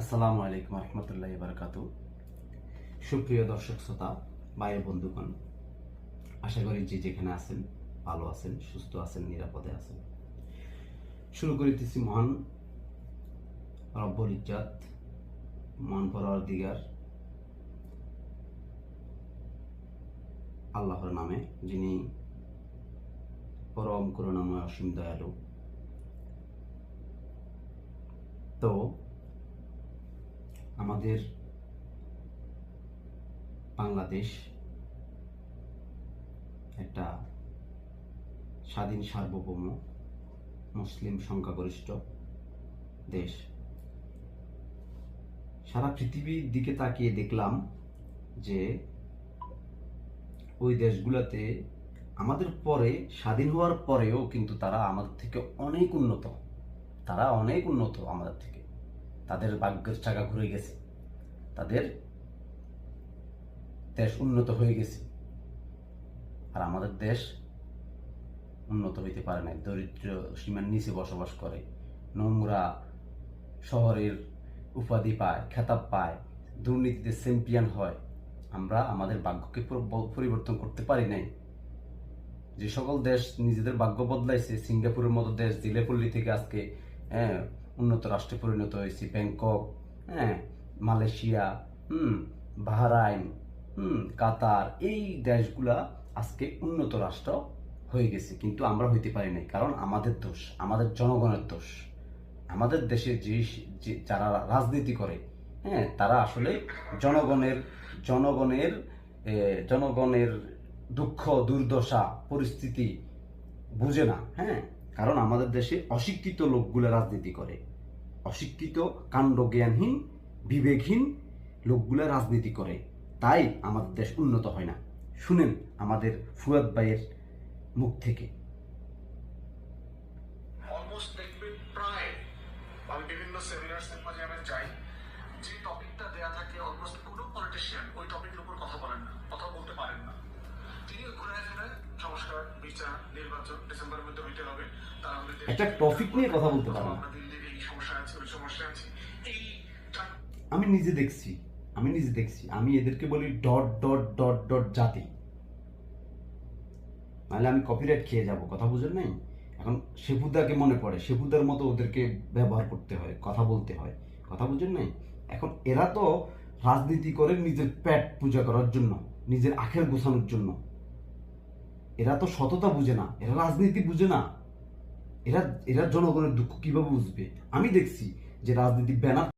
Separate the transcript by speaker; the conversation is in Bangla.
Speaker 1: আসসালামু আলাইকুম রহমতুল্লাহ বারকাতু। সুপ্রিয় দর্শক, শ্রোতা, ভাই বন্ধুগণ, আশা করি যে যেখানে আছেন, ভালো আছেন, সুস্থ আছেন, নিরাপদে আছেন। শুরু করিতেছি মহান রব্বর ইজ্জাত, মহান পরার দিগার, আল্লাহর নামে, যিনি পরম করুণাময় অসীম দয়ালু। তো আমাদের বাংলাদেশ একটা স্বাধীন সার্বভৌম মুসলিম সংখ্যাগরিষ্ঠ দেশ। সারা পৃথিবীর দিকে তাকিয়ে দেখলাম যে ওই দেশগুলোতে আমাদের পরে, স্বাধীন হওয়ার পরেও কিন্তু তারা আমাদের থেকে অনেক উন্নত। তারা অনেক উন্নত আমাদের থেকে। তাদের ভাগ্যের চাকা ঘুরে গেছে। তাদের দেশ উন্নত হয়ে গেছে। আর আমাদের দেশ উন্নত হইতে পারে না দরিদ্র সীমার নিচে বসবাস করে। নোংরা শহরের উপাধি পায়, খেতাব পায়, দুর্নীতিতে চ্যাম্পিয়ন হয়। আমরা আমাদের ভাগ্যকে পরিবর্তন করতে পারি নাই। যে সকল দেশ নিজেদের ভাগ্য বদলাইছে, সিঙ্গাপুরের মতো দেশ দিলেপল্লি থেকে আজকে হ্যাঁ উন্নত রাষ্ট্রে পরিণত হয়েছে, ব্যাংকক হ্যাঁ মালয়েশিয়া, হুম, বাহরাইন, হুম, কাতার, এই দেশগুলা আজকে উন্নত রাষ্ট্র হয়ে গেছে, কিন্তু আমরা হইতে পারি নাই, কারণ আমাদের দোষ, আমাদের জনগণের দোষ। আমাদের দেশে যে যারা রাজনীতি করে হ্যাঁ তারা আসলে জনগণের জনগণের জনগণের দুঃখ, দুর্দশা, পরিস্থিতি বুঝে না হ্যাঁ। কারণ আমাদের দেশে অশিক্ষিত লোকগুলো রাজনীতি করে। অশিক্ষিত কাণ্ড জ্ঞানহীন বিবেকহীন লোকগুলো রাজনীতি করে। তাই আমাদের দেশ উন্নত হয় না। শুনেন আমাদের ফুয়াদ ভাইয়ের মুখ থেকে।
Speaker 2: প্রায় বিভিন্ন সেমিনার্স এর
Speaker 1: একটা টপিক নিয়ে কথা বলতে পারে না আমি নিজে দেখছি আমি নিজে দেখছি। আমি এদেরকে বলি ডট ডট ডট ডট জাতি। নাহলে আমি কপিরাইট খেয়ে যাব কথা বুঝেন নাই? এখন শেফুদাকে মনে পড়ে শেফুদার মতো ওদেরকে ব্যবহার করতে হয় কথা বলতে হয় কথা বুঝেন নাই? এখন এরা তো রাজনীতি করে নিজের পেট পূজা করার জন্য নিজের আখের গোছানোর জন্য। এরা তো সততা বুঝে না, এরা রাজনীতি বুঝে না। এরা এরা জনগণের দুঃখ কীভাবে বুঝবে? আমি দেখছি যে রাজনীতি ব্যানার